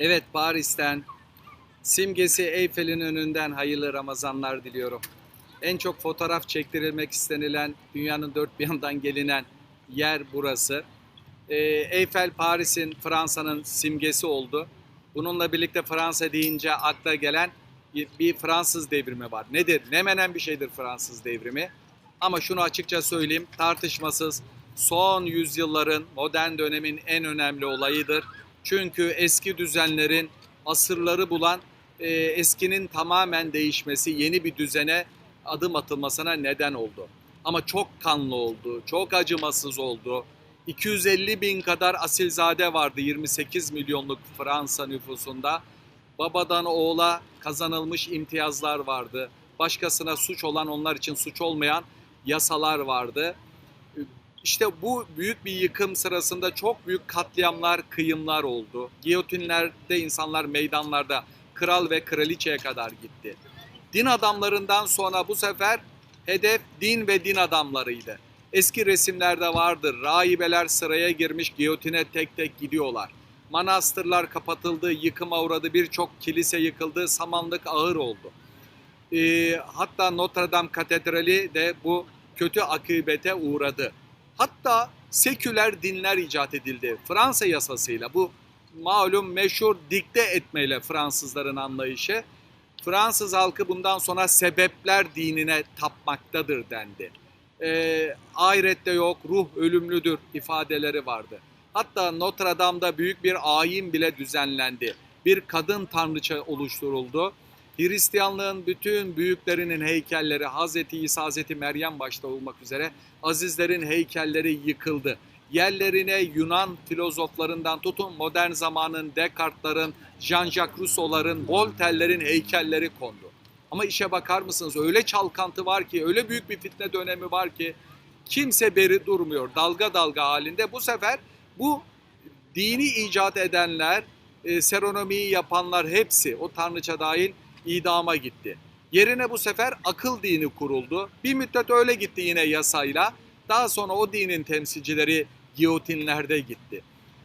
Evet Paris'ten simgesi Eyfel'in önünden hayırlı Ramazanlar diliyorum. En çok fotoğraf çektirilmek istenilen dünyanın dört bir yandan gelinen yer burası. Ee, Eyfel Paris'in Fransa'nın simgesi oldu. Bununla birlikte Fransa deyince akla gelen bir, bir Fransız devrimi var. Nedir? Ne menen bir şeydir Fransız devrimi. Ama şunu açıkça söyleyeyim tartışmasız son yüzyılların modern dönemin en önemli olayıdır. Çünkü eski düzenlerin asırları bulan e, eskinin tamamen değişmesi, yeni bir düzene adım atılmasına neden oldu. Ama çok kanlı oldu, çok acımasız oldu. 250 bin kadar asilzade vardı 28 milyonluk Fransa nüfusunda. Babadan oğula kazanılmış imtiyazlar vardı. Başkasına suç olan onlar için suç olmayan yasalar vardı. İşte bu büyük bir yıkım sırasında çok büyük katliamlar, kıyımlar oldu. Giyotinlerde insanlar meydanlarda kral ve kraliçeye kadar gitti. Din adamlarından sonra bu sefer hedef din ve din adamlarıydı. Eski resimlerde vardır. Rahibeler sıraya girmiş giyotine tek tek gidiyorlar. Manastırlar kapatıldı, yıkıma uğradı, birçok kilise yıkıldı, samanlık ağır oldu. Ee, hatta Notre Dame Katedrali de bu kötü akıbete uğradı. Hatta seküler dinler icat edildi Fransa yasasıyla. Bu malum meşhur dikte etmeyle Fransızların anlayışı. Fransız halkı bundan sonra sebepler dinine tapmaktadır dendi. Ee, ahirette yok, ruh ölümlüdür ifadeleri vardı. Hatta Notre Dame'da büyük bir ayin bile düzenlendi. Bir kadın tanrıça oluşturuldu. Hristiyanlığın bütün büyüklerinin heykelleri Hazreti İsa, Hazreti Meryem başta olmak üzere azizlerin heykelleri yıkıldı. Yerlerine Yunan filozoflarından tutun modern zamanın Descartes'ların, Jean-Jacques Rousseau'ların, Voltaire'lerin heykelleri kondu. Ama işe bakar mısınız? Öyle çalkantı var ki, öyle büyük bir fitne dönemi var ki kimse beri durmuyor. Dalga dalga halinde. Bu sefer bu dini icat edenler, e, seronomiyi yapanlar hepsi o tanrıça dahil idama gitti. Yerine bu sefer akıl dini kuruldu. Bir müddet öyle gitti yine yasayla. Daha sonra o dinin temsilcileri giyotinlerde gitti.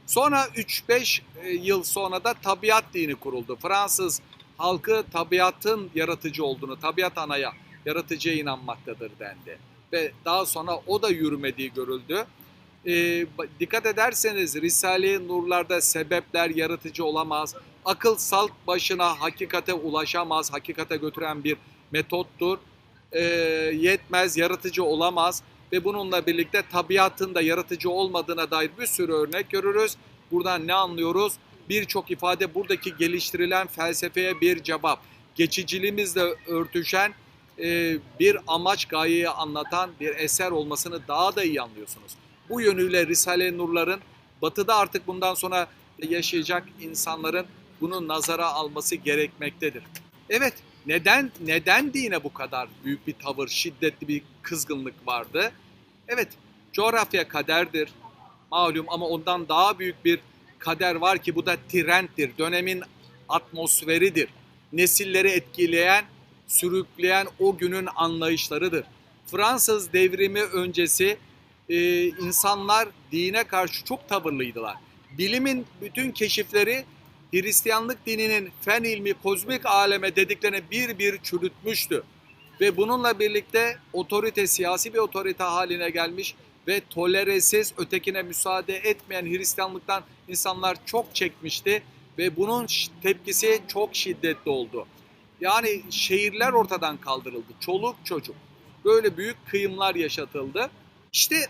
Sonra 3-5 yıl sonra da tabiat dini kuruldu. Fransız halkı tabiatın yaratıcı olduğunu, tabiat anaya, yaratıcıya inanmaktadır dendi. Ve daha sonra o da yürümediği görüldü. E, dikkat ederseniz Risale-i Nurlar'da sebepler yaratıcı olamaz. Akıl salt başına hakikate ulaşamaz, hakikate götüren bir metottur. E, yetmez, yaratıcı olamaz ve bununla birlikte tabiatın da yaratıcı olmadığına dair bir sürü örnek görürüz. Buradan ne anlıyoruz? Birçok ifade buradaki geliştirilen felsefeye bir cevap. Geçiciliğimizle örtüşen e, bir amaç gayeyi anlatan bir eser olmasını daha da iyi anlıyorsunuz. Bu yönüyle Risale-i Nurların batıda artık bundan sonra yaşayacak insanların bunu nazara alması gerekmektedir. Evet, neden neden dine bu kadar büyük bir tavır, şiddetli bir kızgınlık vardı? Evet, coğrafya kaderdir. Malum ama ondan daha büyük bir kader var ki bu da trenddir. Dönemin atmosferidir. Nesilleri etkileyen, sürükleyen o günün anlayışlarıdır. Fransız devrimi öncesi e, insanlar dine karşı çok tavırlıydılar. Bilimin bütün keşifleri Hristiyanlık dininin fen ilmi, kozmik aleme dediklerini bir bir çürütmüştü. Ve bununla birlikte otorite siyasi bir otorite haline gelmiş ve toleresiz ötekine müsaade etmeyen Hristiyanlıktan insanlar çok çekmişti ve bunun tepkisi çok şiddetli oldu. Yani şehirler ortadan kaldırıldı. Çoluk çocuk. Böyle büyük kıyımlar yaşatıldı. İşte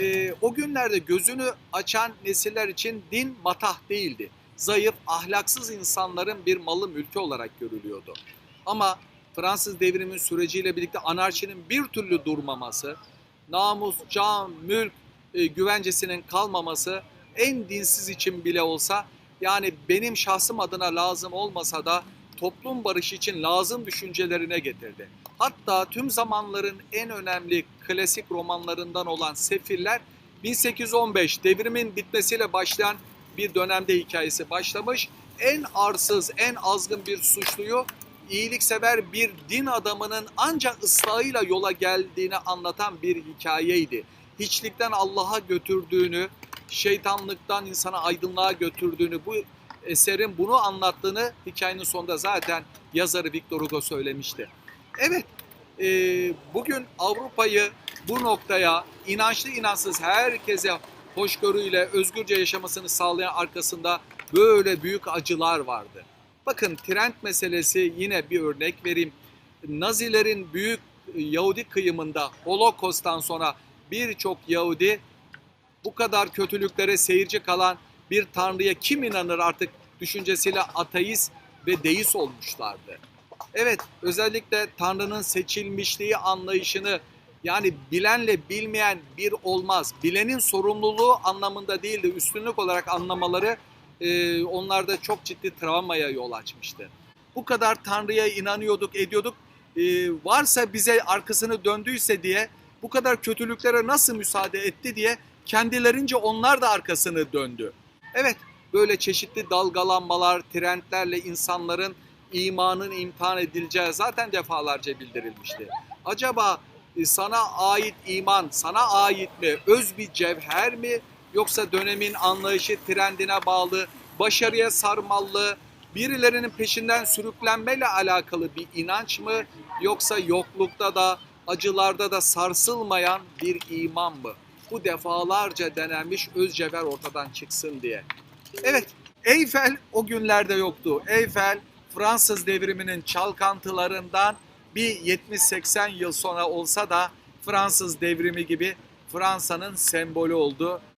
e, o günlerde gözünü açan nesiller için din matah değildi. Zayıf, ahlaksız insanların bir malı mülkü olarak görülüyordu. Ama Fransız devrimin süreciyle birlikte anarşinin bir türlü durmaması, namus, can, mülk e, güvencesinin kalmaması en dinsiz için bile olsa yani benim şahsım adına lazım olmasa da toplum barışı için lazım düşüncelerine getirdi. Hatta tüm zamanların en önemli klasik romanlarından olan Sefiller 1815 devrimin bitmesiyle başlayan bir dönemde hikayesi başlamış. En arsız, en azgın bir suçluyu iyiliksever bir din adamının ancak ıslahıyla yola geldiğini anlatan bir hikayeydi. Hiçlikten Allah'a götürdüğünü, şeytanlıktan insana aydınlığa götürdüğünü, bu eserin bunu anlattığını hikayenin sonunda zaten yazarı Victor Hugo söylemişti. Evet, e, bugün Avrupa'yı bu noktaya inançlı inançsız herkese hoşgörüyle özgürce yaşamasını sağlayan arkasında böyle büyük acılar vardı. Bakın trend meselesi yine bir örnek vereyim. Nazilerin büyük Yahudi kıyımında Holokost'tan sonra birçok Yahudi bu kadar kötülüklere seyirci kalan bir tanrıya kim inanır artık düşüncesiyle ateist ve deist olmuşlardı. Evet özellikle tanrının seçilmişliği anlayışını yani bilenle bilmeyen bir olmaz. Bilenin sorumluluğu anlamında değil de üstünlük olarak anlamaları e, onlarda çok ciddi travmaya yol açmıştı. Bu kadar Tanrı'ya inanıyorduk, ediyorduk. E, varsa bize arkasını döndüyse diye bu kadar kötülüklere nasıl müsaade etti diye kendilerince onlar da arkasını döndü. Evet böyle çeşitli dalgalanmalar, trendlerle insanların imanın imtihan edileceği zaten defalarca bildirilmişti. Acaba e, sana ait iman, sana ait mi? Öz bir cevher mi? Yoksa dönemin anlayışı trendine bağlı, başarıya sarmallı, birilerinin peşinden sürüklenmeyle alakalı bir inanç mı? Yoksa yoklukta da, acılarda da sarsılmayan bir iman mı? Bu defalarca denenmiş öz cevher ortadan çıksın diye. Evet, Eyfel o günlerde yoktu. Eyfel Fransız devriminin çalkantılarından bir 70-80 yıl sonra olsa da Fransız devrimi gibi Fransa'nın sembolü oldu.